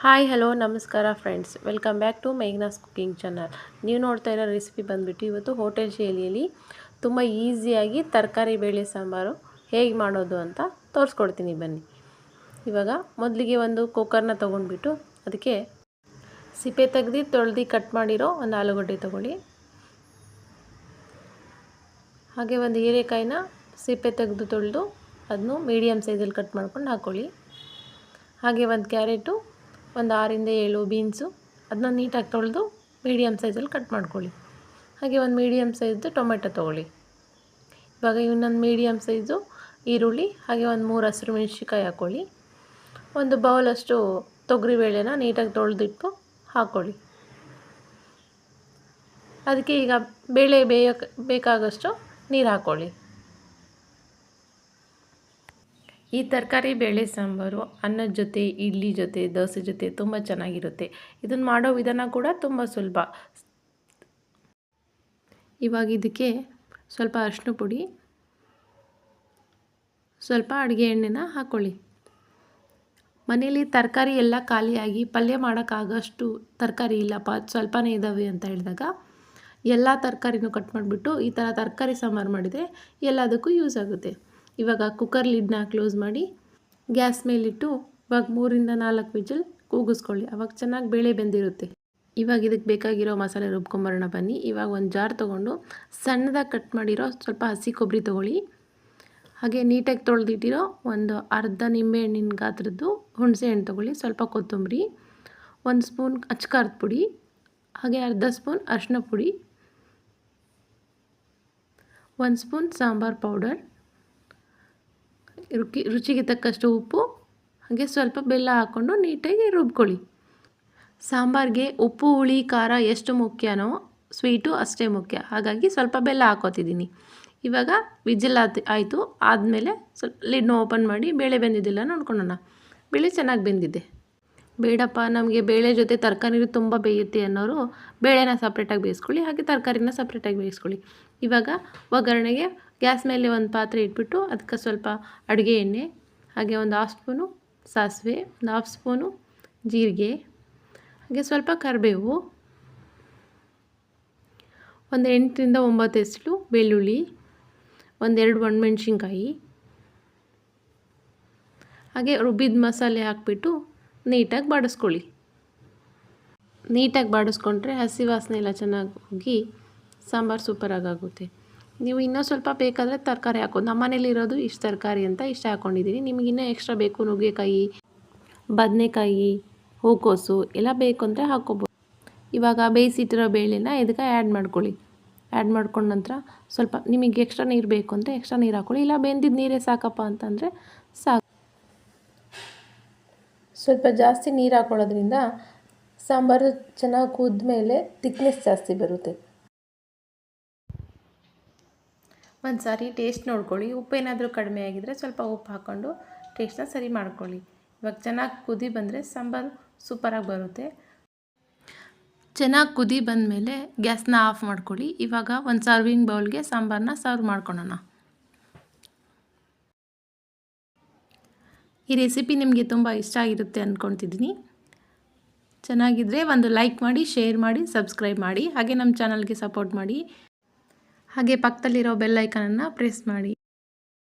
Hi hello ನಮಸ್ಕಾರ friends welcome back to Meghna's cooking channel ನೀವು ನೋಡ್ತಾ ಇರೋ ರೆಸಿಪಿ ಬಂದುಬಿಟ್ಟು ಇವತ್ತು ಹೋಟೆಲ್ ಶೈಲಿಯಲ್ಲಿ ತುಂಬ ಈಸಿಯಾಗಿ ತರಕಾರಿ, ಬೇಳೆ ಸಾಂಬಾರು ಹೇಗೆ ಮಾಡೋದು ಅಂತ ತೋರಿಸ್ಕೊಡ್ತೀನಿ ಬನ್ನಿ. ಇವಾಗ ಮೊದಲಿಗೆ ಒಂದು ಕುಕ್ಕರ್ನ ತೊಗೊಂಡ್ಬಿಟ್ಟು ಅದಕ್ಕೆ ಸಿಪ್ಪೆ ತೆಗ್ದು ತೊಳೆದು ಕಟ್ ಮಾಡಿರೋ ಒಂದು ಆಲೂಗಡ್ಡೆ ತೊಗೊಳ್ಳಿ. ಹಾಗೆ ಒಂದು ಹೀರೆಕಾಯಿನ ಸಿಪ್ಪೆ ತೆಗೆದು ತೊಳೆದು ಅದನ್ನು ಮೀಡಿಯಮ್ ಸೈಜಲ್ಲಿ ಕಟ್ ಮಾಡ್ಕೊಂಡು ಹಾಕ್ಕೊಳ್ಳಿ ಹಾಗೆ ಒಂದು ಕ್ಯಾರೆಟು ಒಂದು ಆರಿಂದ ಏಳು ಬೀನ್ಸು ಅದನ್ನ ನೀಟಾಗಿ ತೊಳೆದು ಮೀಡಿಯಮ್ ಸೈಜಲ್ಲಿ ಕಟ್ ಮಾಡ್ಕೊಳ್ಳಿ. ಹಾಗೆ ಒಂದು ಮೀಡಿಯಮ್ ಸೈಜ್ದು ಟೊಮೆಟೊ ತೊಗೊಳ್ಳಿ. ಇವಾಗ ಇನ್ನೊಂದು ಮೀಡಿಯಮ್ ಸೈಜು ಈರುಳ್ಳಿ, ಹಾಗೆ ಒಂದು ಮೂರು ಹಸಿರು ಮೆಣಸಿನ್ಕಾಯಿ ಹಾಕ್ಕೊಳ್ಳಿ ಒಂದು ಬೌಲಷ್ಟು ತೊಗರಿಬೇಳೆನ ನೀಟಾಗಿ ತೊಳೆದಿಟ್ಟು ಹಾಕ್ಕೊಳ್ಳಿ ಅದಕ್ಕೆ ಈಗ ಬೇಳೆ ಬೇಯೋಕ್ಕೆ ಬೇಕಾಗಷ್ಟು ನೀರು ಹಾಕ್ಕೊಳ್ಳಿ ಈ ತರಕಾರಿ ಬೇಳೆ ಸಾಂಬಾರು ಅನ್ನದ ಜೊತೆ, ಇಡ್ಲಿ ಜೊತೆ, ದೋಸೆ ಜೊತೆ ತುಂಬ ಚೆನ್ನಾಗಿರುತ್ತೆ. ಇದನ್ನು ಮಾಡೋ ವಿಧಾನ ಕೂಡ ತುಂಬ ಸುಲಭ. ಇವಾಗ ಇದಕ್ಕೆ ಸ್ವಲ್ಪ ಅರಿಶಿನ ಪುಡಿ, ಸ್ವಲ್ಪ ಅಡುಗೆ ಎಣ್ಣೆನ ಹಾಕ್ಕೊಳ್ಳಿ ಮನೆಯಲ್ಲಿ ತರಕಾರಿ ಎಲ್ಲ ಖಾಲಿಯಾಗಿ ಪಲ್ಯ ಮಾಡೋಕ್ಕಾಗೋಷ್ಟು ತರಕಾರಿ ಇಲ್ಲಪ್ಪ ಸ್ವಲ್ಪನೇ ಇದ್ದಾವೆ ಅಂತ ಹೇಳಿದಾಗ ಎಲ್ಲ ತರಕಾರಿನೂ ಕಟ್ ಮಾಡಿಬಿಟ್ಟು ಈ ಥರ ತರಕಾರಿ ಸಾಂಬಾರು ಮಾಡಿದರೆ ಎಲ್ಲದಕ್ಕೂ ಯೂಸ್ ಆಗುತ್ತೆ. ಇವಾಗ ಕುಕ್ಕರ್ ಲಿಡ್ನ ಕ್ಲೋಸ್ ಮಾಡಿ ಗ್ಯಾಸ್ ಮೇಲಿಟ್ಟು ಇವಾಗ ಮೂರಿಂದ ನಾಲ್ಕು ವಿಜಲ್ ಕೂಗಿಸ್ಕೊಳ್ಳಿ. ಅವಾಗ ಚೆನ್ನಾಗಿ ಬೇಳೆ ಬೆಂದಿರುತ್ತೆ. ಇವಾಗ ಇದಕ್ಕೆ ಬೇಕಾಗಿರೋ ಮಸಾಲೆ ರುಬ್ಕೊಂಬರೋಣ ಬನ್ನಿ. ಇವಾಗ ಒಂದು ಜಾರ್ ತೊಗೊಂಡು ಸಣ್ಣದಾಗಿ ಕಟ್ ಮಾಡಿರೋ ಸ್ವಲ್ಪ ಹಸಿ ಕೊಬ್ಬರಿ ತೊಗೊಳ್ಳಿ. ಹಾಗೆ ನೀಟಾಗಿ ತೊಳೆದಿಟ್ಟಿರೋ ಒಂದು ಅರ್ಧ ನಿಂಬೆಹಣ್ಣಿನ ಗಾತ್ರದ್ದು ಹುಣಸೆ ಹಣ್ಣು ತೊಗೊಳ್ಳಿ. ಸ್ವಲ್ಪ ಕೊತ್ತಂಬರಿ, ಒಂದು ಸ್ಪೂನ್ ಅಚ್ಕಾರದ ಪುಡಿ, ಹಾಗೆ ಅರ್ಧ ಸ್ಪೂನ್ ಅರಿಶಿನ ಪುಡಿ, ಒಂದು ಸ್ಪೂನ್ ಸಾಂಬಾರು ಪೌಡರ್ ರುಚಿ ರುಚಿಗೆ ತಕ್ಕಷ್ಟು ಉಪ್ಪು, ಹಾಗೆ ಸ್ವಲ್ಪ ಬೆಲ್ಲ ಹಾಕ್ಕೊಂಡು ನೀಟಾಗಿ ರುಬ್ಕೊಳ್ಳಿ. ಸಾಂಬಾರಿಗೆ ಉಪ್ಪು, ಹುಳಿ, ಖಾರ ಎಷ್ಟು ಮುಖ್ಯನೋ ಸ್ವೀಟು ಅಷ್ಟೇ ಮುಖ್ಯ. ಹಾಗಾಗಿ ಸ್ವಲ್ಪ ಬೆಲ್ಲ ಹಾಕೋತಿದ್ದೀನಿ. ಇವಾಗ ವಿಜಿಲ್ ಆಯ್ತು ಆಯಿತು. ಆದಮೇಲೆ ಸ್ವಲ್ಪ ಲಿಡ್ನ ಓಪನ್ ಮಾಡಿ ಬೇಳೆ ಬೆಂದಿದ್ದಿಲ್ಲ ನೋಡ್ಕೊಳ್ಳೋಣ. ಬೇಳೆ ಚೆನ್ನಾಗಿ ಬೆಂದಿದೆ. ಬೇಡಪ್ಪ, ನಮಗೆ ಬೇಳೆ ಜೊತೆ ತರಕಾರಿ ತುಂಬ ಬೇಯುತ್ತೆ ಅನ್ನೋರು ಬೇಳೆನ ಸಪ್ರೇಟಾಗಿ ಬೇಯಿಸ್ಕೊಳ್ಳಿ, ಹಾಗೆ ತರಕಾರಿನ ಸಪ್ರೇಟಾಗಿ ಬೇಯಿಸ್ಕೊಳ್ಳಿ. ಇವಾಗ ಒಗ್ಗರಣೆಗೆ ಗ್ಯಾಸ್ ಮೇಲೆ ಒಂದು ಪಾತ್ರೆ ಇಟ್ಬಿಟ್ಟು ಅದಕ್ಕೆ ಸ್ವಲ್ಪ ಅಡುಗೆ ಎಣ್ಣೆ, ಹಾಗೆ ಒಂದು ಹಾಫ್ ಸ್ಪೂನು ಸಾಸಿವೆ ಒಂದು ಹಾಫ್ ಸ್ಪೂನು ಜೀರಿಗೆ, ಹಾಗೆ ಸ್ವಲ್ಪ ಕರಿಬೇವು, ಒಂದು ಎಂಟರಿಂದ ಒಂಬತ್ತು ಹೆಸಳು ಬೆಳ್ಳುಳ್ಳಿ ಒಂದೆರಡು ಒಣಮೆಣ್ಸಿನ್ಕಾಯಿ, ಹಾಗೆ ರುಬ್ಬಿದ ಮಸಾಲೆ ಹಾಕ್ಬಿಟ್ಟು ನೀಟಾಗಿ ಬಾಡಿಸ್ಕೊಳ್ಳಿ. ನೀಟಾಗಿ ಬಾಡಿಸ್ಕೊಂಡ್ರೆ ಹಸಿ ವಾಸನೆ ಎಲ್ಲ ಚೆನ್ನಾಗಿ ಹೋಗಿ ಸಾಂಬಾರು ಸೂಪರಾಗಿ ಆಗುತ್ತೆ ನೀವು ಇನ್ನೂ ಸ್ವಲ್ಪ ಬೇಕಾದರೆ ತರಕಾರಿ ಹಾಕೋದು ನಮ್ಮ ಮನೇಲಿರೋದು ಇಷ್ಟು ತರಕಾರಿ ಅಂತ ಇಷ್ಟ ಹಾಕ್ಕೊಂಡಿದ್ದೀನಿ ನಿಮಗೆ ಇನ್ನೂ ಎಕ್ಸ್ಟ್ರಾ ಬೇಕು ನುಗ್ಗೆಕಾಯಿ, ಬದನೆಕಾಯಿ, ಹೂಕೋಸು ಎಲ್ಲ ಬೇಕು ಅಂದರೆ ಹಾಕ್ಕೋಬೋದು. ಇವಾಗ ಬೇಯಿಸಿಟ್ಟಿರೋ ಬೇಳೆನ ಇದಕ್ಕೆ ಆ್ಯಡ್ ಮಾಡ್ಕೊಳ್ಳಿ? ಆ್ಯಡ್ ಮಾಡ್ಕೊಂಡ ನಂತರ ಸ್ವಲ್ಪ ನಿಮಗೆ ಎಕ್ಸ್ಟ್ರಾ ನೀರು ಬೇಕು ಅಂದರೆ ಎಕ್ಸ್ಟ್ರಾ ನೀರು ಹಾಕ್ಕೊಳ್ಳಿ. ಇಲ್ಲ ಬೆಂದಿದ್ದ ನೀರೇ ಸಾಕಪ್ಪ ಅಂತಂದರೆ ಸಾಕು. ಸ್ವಲ್ಪ ಜಾಸ್ತಿ ನೀರು ಹಾಕೊಳ್ಳೋದ್ರಿಂದ ಸಾಂಬಾರು ಚೆನ್ನಾಗಿ ಕುದ್ದ ಮೇಲೆ ತಿಕ್ನೆಸ್ ಜಾಸ್ತಿ ಬರುತ್ತೆ. ಒಂದು ಸಾರಿ ಟೇಸ್ಟ್ ನೋಡ್ಕೊಳ್ಳಿ ಉಪ್ಪೇನಾದರೂ ಕಡಿಮೆ ಆಗಿದ್ದರೆ ಸ್ವಲ್ಪ ಉಪ್ಪು ಹಾಕ್ಕೊಂಡು ಟೇಸ್ಟ್ನ ಸರಿ ಮಾಡ್ಕೊಳ್ಳಿ. ಇವಾಗ ಚೆನ್ನಾಗಿ ಕುದಿ ಬಂದರೆ ಸಾಂಬಾರು ಸೂಪರಾಗಿ ಬರುತ್ತೆ. ಚೆನ್ನಾಗಿ ಕುದಿ ಬಂದಮೇಲೆ ಗ್ಯಾಸ್ನ ಆಫ್ ಮಾಡ್ಕೊಳ್ಳಿ. ಇವಾಗ ಒಂದು ಸರ್ವಿಂಗ್ ಬೌಲ್ಗೆ ಸಾಂಬಾರನ್ನ ಸರ್ವ್ ಮಾಡ್ಕೊಳ್ಳೋಣ. ಈ ರೆಸಿಪಿ ನಿಮಗೆ ತುಂಬ ಇಷ್ಟ ಆಗಿರುತ್ತೆ ಅಂದ್ಕೊತಿದ್ದೀನಿ ಚೆನ್ನಾಗಿದ್ದರೆ ಒಂದು ಲೈಕ್ ಮಾಡಿ, ಶೇರ್ ಮಾಡಿ, ಸಬ್ಸ್ಕ್ರೈಬ್ ಮಾಡಿ, ಹಾಗೆ ನಮ್ಮ ಚಾನಲ್ಗೆ ಸಪೋರ್ಟ್ ಮಾಡಿ. ಹಾಗೆ ಪಕ್ಕದಲ್ಲಿರೋ ಬೆಲ್ಲೈಕನನ್ನು ಪ್ರೆಸ್ ಮಾಡಿ.